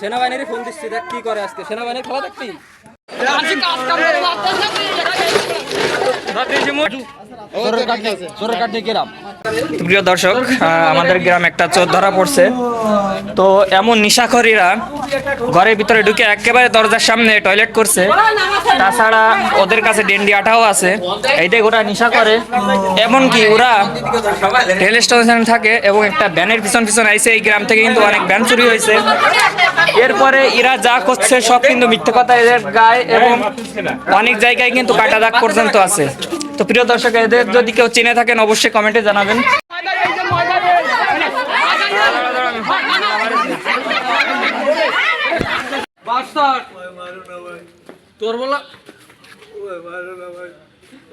সেনাবাহিনীর ফোন দিচ্ছি দেখ কি করে আজকে। সেনাবাহিনীর খেলা প্রিয় দর্শক আমাদের গ্রাম একটা চোর ধরা পড়ছে। তো এমন নিশাখরীরা ঘরের ভিতরে ঢুকে একেবারে দরজার সামনে টয়লেট করছে। তাছাড়া ওদের কাছে ডেন্ডি আঠাও আছে। এইটাই ওরা নিশা করে। এমনকি ওরা রেল স্টেশনে থাকে এবং একটা ভ্যানের পিছন পিছন আইছে। এই গ্রাম থেকে কিন্তু অনেক ভ্যান চুরি হয়েছে। এরপরে এরা যা করছে সব কিন্তু মিথ্যে কথা এদের গায়ে এবং অনেক জায়গায় কিন্তু কাটা দাগ পর্যন্ত আছে। তো প্রিয় দর্শক এদের যদি কেউ চিনে থাকেন অবশ্যই কমেন্টে জানাবেন। তোর বলা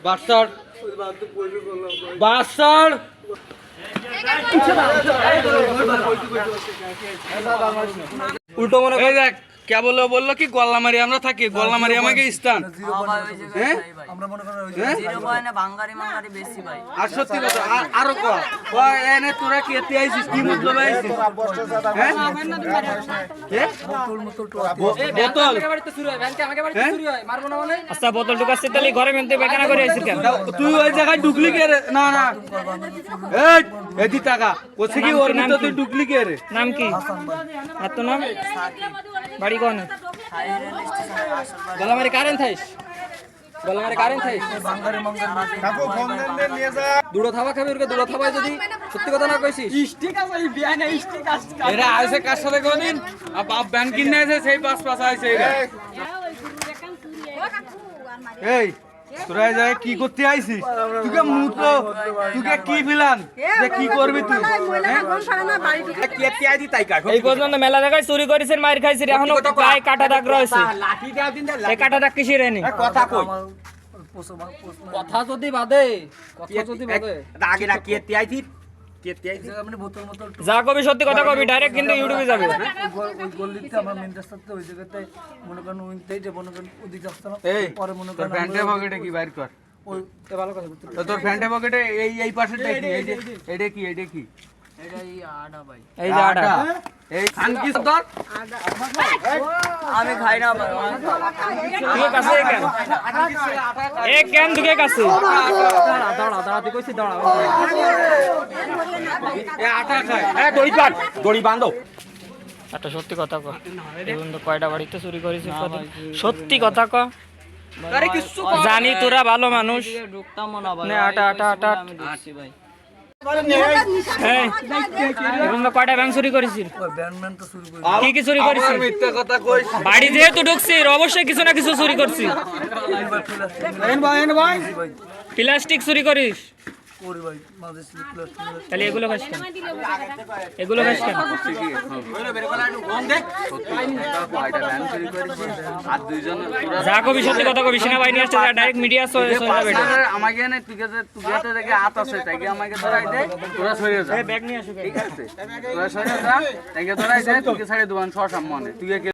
বাস্টার বাস্টার উল্টো মনে এই দেখ কে বলল বলল কি গোল্লামারি আমরা থাকি গোল্লামারি আমাকে স্থান হ্যাঁ? ভাই আর সত্যি কথা আরও এনে তোরা কি এতে আইছিস কি মতলব আইছিস? হ্যাঁ? বোতল হ্যাঁ? আচ্ছা বোতল ঢুকাচ্ছে তাহলে ঘরে মেনতে পায়খানা করে আইছিস কেন? তুই ওই জায়গায় ঢুকলি কে রে? না না। এই এদি টাকা কোথায় কি? ওর ভিতর তুই ঢুকলি কে রে? নাম কি? আর তোর নাম? বাড়ি কোন হাই রেল স্টেশনে আসার পর গলামারি কারেন থাইস। কাকু ফোন দেন দেন নিয়ে যা। দুটো থাবা খাবি ওরকে দুটো থাবাই যদি সত্যি কথা না কইছিস। স্টিক আছে এই বিয়ানে স্টিক আছে। এরা আইছে কার সাথে কোনদিন? আর বাপ ব্যান কিনে আছে সেই পাঁচ পাঁচ আইছে এরা। এই তোরা যায় কি করতে আইছিস? তুকে মুত তুকে কি ফিলান যে কি করবি তুই। এই পর্যন্ত মেলা জায়গায় চুরি করেছেন মার খাইছেন এখনও গায়ে কাটা দাগ রয়েছে। এই কাটা দাগ কিসের এনে? কথা কই? কথা যদি বাদে কথা যদি বাদে। আগে না কি তিয়াইছি মানে যা কবি সত্যি কথা কবি ডাইরেক্ট কিন্তু ইউটিউবে যাবে ওই গল- ওই গলিতে আমরা মেন রাস্তাতে ওই জায়গাতে মনে করেন ওইটাই যে মনে করেন ওদিক রাস্তা পরে মনে করেন প্যান্টের পকেটে কি বাইর কর ওই এ ভালো কথা তোর প্যান্টের পকেটে এই এই পাশেরটা কি এই যে এটা কি এটা কি এই যে আটা। আমি খাই না কাছে আটা খায়। দড়ি দড়ি একটা সত্যি কথা ক। কয়টা বাড়িতে চুরি করেছিস কদিন? সত্যি কথা ক। জানি তোরা ভালো মানুষ। ঢুকতাম না আটা আটা আটা। ভাই। কয়টা ব্যাংক চুরি কি কি চুরি বাড়ি যেহেতু ঢুকছিস অবশ্যই কিছু না কিছু চুরি ভাই। প্লাস্টিক চুরি করিস? করি ভাই মাঝে স্লিপ প্লাস তাহলে এগুলো খাস কেন? এগুলো খাস কেন? আর দুইজন যা কবি সত্যি কথা কবি সেনাবাহিনী আসছে ডাইরেক্ট মিডিয়া চলে যাবে আমাকে এনে তুই কাছে তুই কাছে দেখে হাত আছে তাইকে আমাকে ধরাই দে তোরা সরে যা এই ব্যাগ নিয়ে আসো ঠিক আছে। তোরা সরে যা তাইকে ধরাই দে তুই ছাড়ে দোকান সব সামনে। তুই